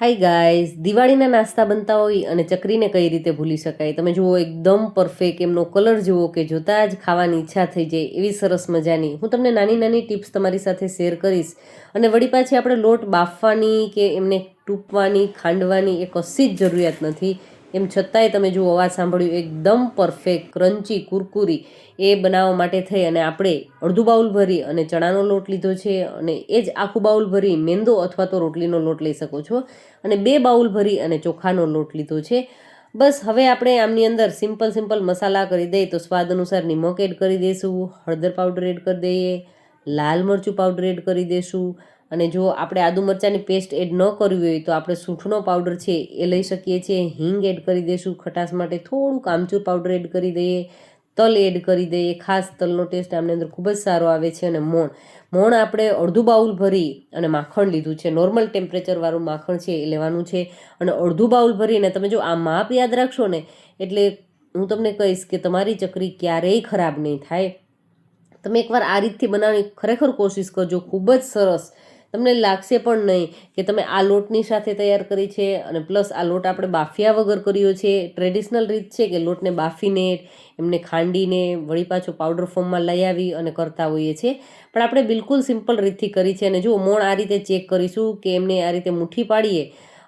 Hi guys દિવાળીના નાસ્તા બનતા હોય અને ચકરીને કઈ રીતે ભૂલી શકાય? તમે જુઓ, એકદમ પરફેક્ટ એમનો કલર જુઓ કે જોતાં જ ખાવાની ઈચ્છા થઈ જાય એવી સરસ મજાની. હું તમને નાની નાની ટિપ્સ તમારી સાથે શેર કરીશ અને વળી પાછી આપણે લોટ બાફવાની કે એમને ટૂંપવાની ખાંડવાની એ કશી જ જરૂરિયાત નથી. એમ છતાંય તમે જુઓ અવાજ સાંભળ્યું એકદમ પરફેક્ટ ક્રન્ચી કુરકુરી, એ બનાવવા માટે થઈ અને આપણે અડધું બાઉલ ભરી અને ચણાનો લોટ લીધો છે અને એ જ આખું બાઉલ ભરી મેંદો અથવા તો રોટલીનો લોટ લઈ શકો છો અને બે બાઉલ ભરી અને ચોખાનો લોટ લીધો છે. બસ હવે આપણે આમની અંદર સિમ્પલ સિમ્પલ મસાલા કરી દઈએ તો સ્વાદ અનુસાર નિમક એડ કરી દઈશું હળદર પાવડર એડ કરી દઈએ, લાલ મરચું પાવડર એડ કરી દઈશું અને જો આપણે આદુ મરચાંની પેસ્ટ એડ ન કરવી હોય તો આપણે સૂંઠનો પાવડર છે એ લઈ શકીએ છીએ. હિંગ એડ કરી દઈશું ખટાશ માટે. થોડુંક આમચૂર પાવડર એડ કરી દઈએ. તલ એડ કરી દઈએ. ખાસ તલનો ટેસ્ટ આમની અંદર ખૂબ જ સારો આવે છે અને મોણ. મોણ આપણે અડધું બાઉલ ભરી અને માખણ લીધું છે. નોર્મલ ટેમ્પરેચરવાળું માખણ છે એ લેવાનું છે. અને અડધું બાઉલ ભરીને તમે જો આ માપ યાદ રાખશો ને, એટલે હું તમને કહીશ કે તમારી ચકરી ક્યારેય ખરાબ નહીં થાય. તમે એકવાર આ રીતથી બનાવવાની ખરેખર કોશિશ કરજો. ખૂબ જ સરસ તમને લાગશે પણ નહીં કે તમે આ લોટની સાથે તૈયાર કરી છે અને પ્લસ આ લોટ આપણે બાફ્યા વગર કર્યો છે. ટ્રેડિશનલ રીત છે કે લોટને બાફીને એમને ખાંડીને વળી પાછો પાવડર ફોર્મમાં લઈ આવી અને કરતા હોઈએ છીએ. પણ આપણે બિલકુલ સિમ્પલ રીતથી કરી છે અને જુઓ, મોણ આ રીતે ચેક કરીશું કે એમને આ રીતે મુઠ્ઠી પાડીએ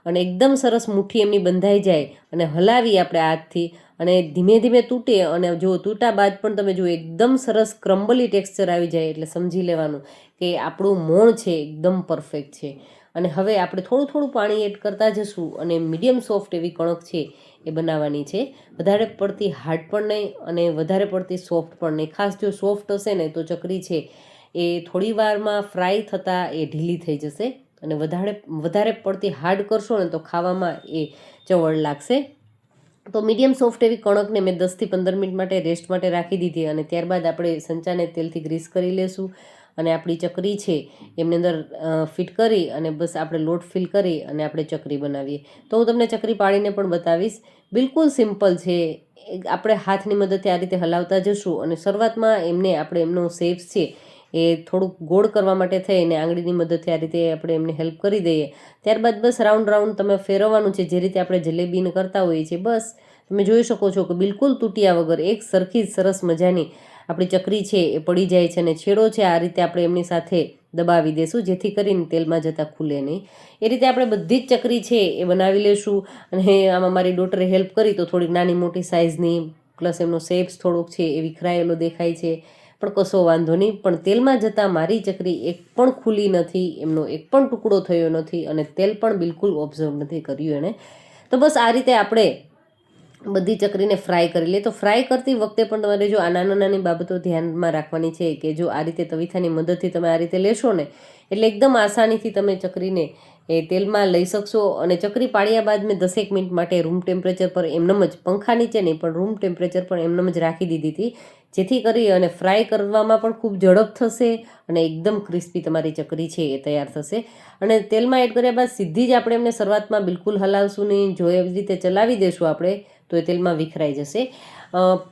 અને એકદમ સરસ મુઠ્ઠી એમની બંધાઈ જાય અને હલાવી આપણે હાથથી. અને ધીમે ધીમે તૂટે અને જો તૂટા બાદ પણ તમે જુઓ એકદમ સરસ ક્રમ્બલી ટેક્સચર આવી જાય એટલે સમજી લેવાનું કે આપણું મોણ છે એકદમ પરફેક્ટ છે. અને હવે આપણે થોડું થોડું પાણી એડ કરતા જશું અને મીડિયમ સોફ્ટ એવી કણક છે એ બનાવવાની છે. વધારે પડતી હાર્ડ પણ નહીં અને વધારે પડતી સોફ્ટ પણ નહીં. ખાસ જો સોફ્ટ હશે ને તો ચકરી છે એ થોડી વારમાં ફ્રાય થતાં એ ઢીલી થઈ જશે અને વધારે વધારે પડતી હાર્ડ કરશો ને તો ખાવામાં એ ચવળ લાગશે. તો મીડિયમ સોફ્ટ એવી કણકને મેં દસથી પંદર મિનિટ માટે રેસ્ટ માટે રાખી દીધી અને ત્યારબાદ આપણે સંચાને તેલથી ગ્રીસ કરી લેશું અને આપણી ચકરી છે એમની અંદર ફિટ કરી અને બસ આપણે લોટ ફિલ કરી અને આપણે ચકરી બનાવીએ. તો હું તમને ચકરી પાડીને પણ બતાવીશ. બિલકુલ સિમ્પલ છે. આપણે હાથની મદદથી આ રીતે હલાવતા જશું અને શરૂઆતમાં એમને આપણે એમનો સેફ છે એ થોડુંક ગોળ કરવા માટે થઈને આંગળીની મદદથી આ રીતે આપણે એમને હેલ્પ કરી દઈએ. ત્યારબાદ બસ રાઉન્ડ રાઉન્ડ તમે ફેરવવાનું છે, જે રીતે આપણે જલેબીને કરતા હોઈએ છીએ. બસ તમે જોઈ શકો છો કે બિલકુલ તૂટ્યા વગર એક સરખી સરસ મજાની આપણી ચકરી છે એ પડી જાય છે અને છેડો છે આ રીતે આપણે એમની સાથે દબાવી દેશું, જેથી કરીને તેલમાં જતાં ખુલે નહીં. એ રીતે આપણે બધી જ ચકરી છે એ બનાવી લેશું અને આમાં મારી ડોટરે હેલ્પ કરી તો થોડીક નાની મોટી સાઇઝની પ્લસ એમનો શેપ્સ થોડોક છે એ વિખરાયેલો દેખાય છે. પણ કશો વાંધો નહીં, પણ તેલમાં જતાં મારી ચકરી એક પણ ખુલી નથી, એમનો એક પણ ટુકડો થયો નથી અને તેલ પણ બિલકુલ ઓબ્ઝર્વ નથી કર્યું એણે. તો બસ આ રીતે આપણે બધી ચકરીને ફ્રાય કરી લે. તો ફ્રાય કરતી વખતે પણ તમારે જો આ નાની નાની બાબતો ધ્યાનમાં રાખવાની છે કે જો આ રીતે તવીથાની મદદથી તમે આ રીતે લેશો ને, એટલે એકદમ આસાનીથી તમે ચકરીને એ તેલમાં લઈ શકશો. અને ચકરી પાડ્યા બાદ મેં દસેક મિનિટ માટે રૂમ ટેમ્પરેચર પર એમનેમ જ પંખા નીચે નહીં, પણ રૂમ ટેમ્પરેચર પર એમનેમ જ રાખી દીધી હતી. જેથી કરી અને ફ્રાય કરવામાં પણ ખૂબ ઝડપ થશે અને એકદમ ક્રિસ્પી તમારી ચકરી છે એ તૈયાર થશે. અને તેલમાં એડ કર્યા બાદ સીધી જ આપણે એમને શરૂઆતમાં બિલકુલ હલાવશું નહીં. જો એવી રીતે ચલાવી દેશું આપણે તો એ તેલમાં વિખરાઈ જશે.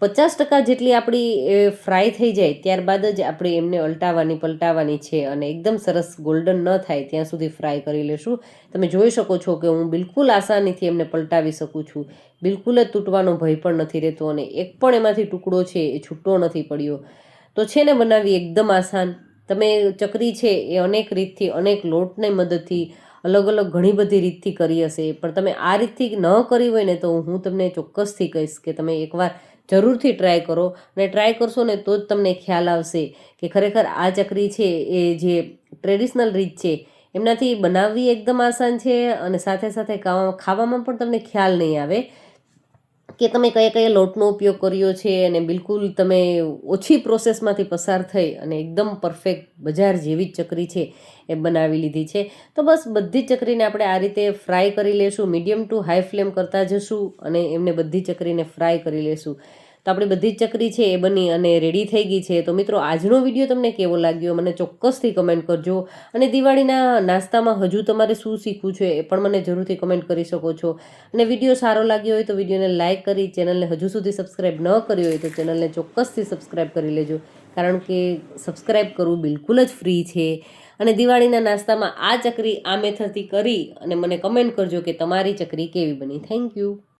પચાસ ટકા જેટલી આપણી ફ્રાય થઈ જાય ત્યારબાદ જ આપણે એમને અલટાવવાની પલટાવવાની છે અને એકદમ સરસ ગોલ્ડન ન થાય ત્યાં સુધી ફ્રાય કરી લેશું. તમે જોઈ શકો છો કે હું બિલકુલ આસાનીથી એમને પલટાવી શકું છું. બિલકુલ જ તૂટવાનો ભય પણ નથી રહેતો અને એક પણ એમાંથી ટુકડો છે એ છૂટો નથી પડ્યો. તો છે ને બનાવી એકદમ આસાન. તમે ચકરી છે એ અનેક રીતથી અનેક લોટની મદદથી અલગ અલગ ઘણી બધી રીતથી કરી હશે. પણ તમે આ રીતથી ન કરી હોય ને તો હું તમને ચોક્કસથી કહીશ કે તમે એકવાર જરૂરથી ટ્રાય કરો. અને ટ્રાય કરશો ને તો જ તમને ખ્યાલ આવશે કે ખરેખર આ ચકરી છે એ જે ટ્રેડિશનલ રીત છે, એમનાથી બનાવવી એકદમ આસાન છે અને સાથે સાથે ખાવામાં પણ તમને ખ્યાલ નહીં આવે. કે તમે કયા કયા લોટનો ઉપયોગ કર્યો છે અને બિલકુલ તમે ઓછી પ્રોસેસમાંથી પસાર થઈ અને એકદમ પરફેક્ટ બજાર જેવી જ ચકરી છે એ બનાવી લીધી છે. તો બસ બધી જ ચકરીને આપણે આ રીતે ફ્રાય કરી લેશું. મીડિયમ ટુ હાઈ ફ્લેમ કરતા જશું અને એમને બધી ચકરીને ફ્રાય કરી લેશું. તો આપણી બધી જ ચકરી છે એ બની અને રેડી થઈ ગઈ છે. તો મિત્રો, આજનો વીડિયો તમને કેવો લાગ્યો? મને ચોક્કસથી કમેન્ટ કરજો. અને દિવાળીના નાસ્તામાં હજુ તમારે શું શીખવું છે એ પણ મને જરૂરથી કમેન્ટ કરી શકો છો. અને વીડિયો સારો લાગ્યો હોય તો વિડીયોને લાઇક કરી ચેનલને હજુ સુધી સબસ્ક્રાઈબ ન કરી હોય તો ચેનલને ચોક્કસથી સબસ્ક્રાઈબ કરી લેજો. કારણ કે સબસ્ક્રાઈબ કરવું બિલકુલ જ ફ્રી છે. અને દિવાળીના નાસ્તામાં આ ચકરી આ મેથડથી કરી અને મને કમેન્ટ કરજો કે તમારી ચકરી કેવી બની. Thank you